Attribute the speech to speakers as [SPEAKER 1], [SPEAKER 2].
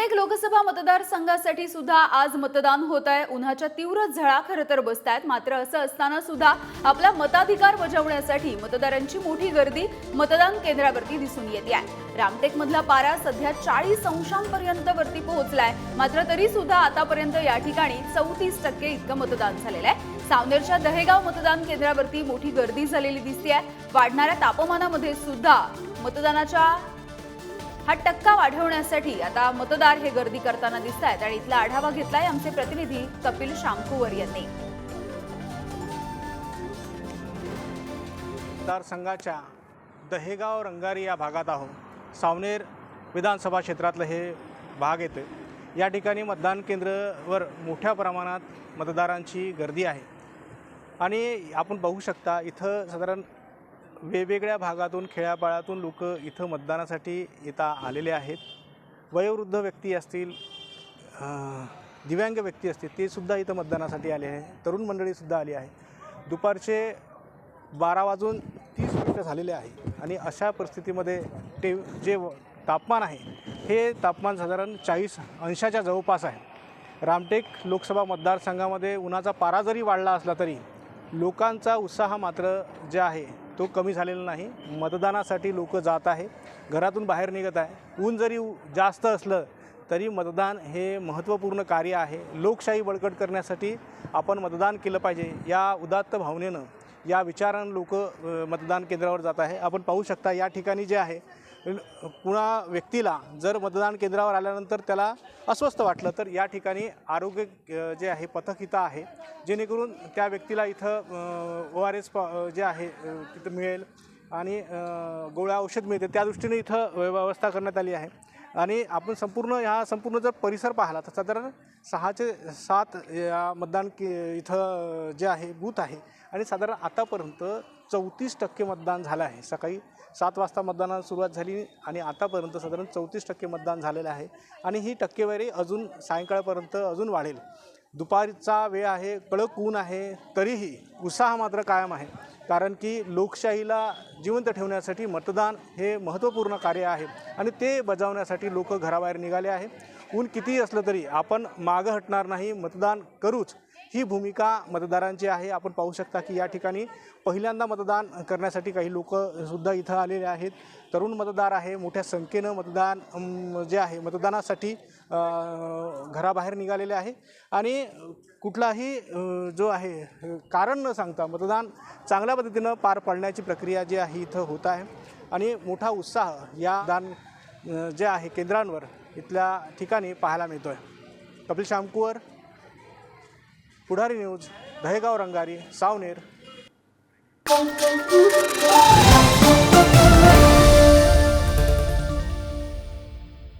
[SPEAKER 1] रामटेक लोकसभा मतदारसंघासाठी सुद्धा आज मतदान होत आहे. उन्हाच्या तीव्र झळा खरं तर बसत आहेत मात्र असं असताना सुद्धा आपला मताधिकार बजावण्यासाठी मतदारांची मोठी गर्दी मतदान केंद्रावरती दिसून येते आहे. रामटेक मधला पारा सध्या चाळीस अंशांपर्यंत वरती पोहोचलाय. मात्र तरी सुद्धा आतापर्यंत या ठिकाणी चौतीस टक्के इतकं मतदान झालेलं आहे. सावनेरच्या दहेगाव मतदान केंद्रावरती मोठी गर्दी झालेली दिसते आहे वाढणाऱ्या तापमानामध्ये सुद्धा मतदानाच्या हा टक्का वाढवण्यासाठी आता मतदार हे गर्दी करताना दिसत आहेत आणि इथला आढावा घेतलाय आमचे प्रतिनिधी कपिल शामकुवर यांनी.
[SPEAKER 2] मतदारसंघाच्या दहेगाव रंगारी या भागात आहोत. सावनेर विधानसभा क्षेत्रातलं हे भाग येतं या ठिकाणी मतदान केंद्रावर मोठ्या प्रमाणात मतदारांची गर्दी आहे. आणि आपण बघू शकता इथं साधारण वेगवेगळ्या भागातून खेड्यापाड्यातून लोक इथं मतदानासाठी येता आलेले आहेत. वयोवृद्ध व्यक्ती असतील दिव्यांग व्यक्ती असतील ते सुद्धा इथं मतदानासाठी आले आहे तरुण मंडळीसुद्धा आली आहे. दुपारचे बारा वाजून तीस मिनटं झालेले आहे आणि अशा परिस्थितीमध्ये ते जे तापमान आहे हे तापमान साधारण चाळीस अंशाच्या जवळपास आहे. रामटेक लोकसभा मतदारसंघामध्ये उन्हाचा पारा जरी वाढला असला तरी लोकांचा उत्साह मात्र जे आहे तो कमी झालेला नाही. मतदानासाठी लोक जात आहे. घरातून बाहेर निघत आहे. ऊन जरी जास्त असलं तरी मतदान हे महत्त्वपूर्ण कार्य आहे. लोकशाही बळकट करण्यासाठी आपण मतदान केलं पाहिजे. या उदात्त भावनेनं या विचारानं लोक मतदान केंद्रावर जात आहे. आपण पाहू शकता या ठिकाणी जे आहे कुणा व्यक्तीला जर मतदान केंद्रावर आल्यानंतर त्याला अस्वस्थ वाटलं तर या ठिकाणी आरोग्य जे आहे पथक इथं आहे. जेणेकरून त्या व्यक्तीला इथं ओ आर एस जे आहे तिथं मिळेल. आणि गोळ्या औषध मिळते. त्या दृष्टीने इथं व्यवस्था करण्यात आली आहे. आणि आपण संपूर्ण ह्या संपूर्ण जर परिसर पाहिला तर साधारण सहाचे सात या मतदान के इथं जे आहे बूथ आहे आणि साधारण आतापर्यंत चौतीस टक्के मतदान झालं आहे. सकाळी सात वाजता मतदानाला सुरुवात झाली आणि आतापर्यंत साधारण चौतीस टक्के मतदान झालेलं आहे आणि ही टक्केवारी अजून सायंकाळपर्यंत अजून वाढेल. दुपारचा वेळ आहे कडक ऊन आहे तरीही उत्साह मात्र कायम आहे. कारण की लोकशाहीला जिवंत ठेवण्यासाठी मतदान हे महत्त्वपूर्ण कार्य आहे. आणि ते बजावण्यासाठी लोक घराबाहेर निघाले आहे ऊन कितीही असलं तरी आपण मागं हटणार नाही. मतदान करूच. ही भूमिका मतदारांची आहे. आपण पाहू शकता की या ठिकाणी पहिल्यांदा मतदान करण्यासाठी काही लोक सुद्धा इथं आलेले आहेत. तरुण मतदार आहे. मोठ्या संख्येनं मतदान जे आहे मतदानासाठी घराबाहेर निघालेले आहे. आणि कुठलाही जो आहे कारण न सांगता मतदान चांगल्या पद्धतीनं पार पाडण्याची प्रक्रिया जी आहे इथं होत आहे. आणि मोठा उत्साह या दान जे आहे केंद्रांवर इथल्या ठिकाणी पाहायला मिळतो आहे कपिल शामकुवर पुढारी न्यूज दहेगाव रंगारी सावनेर.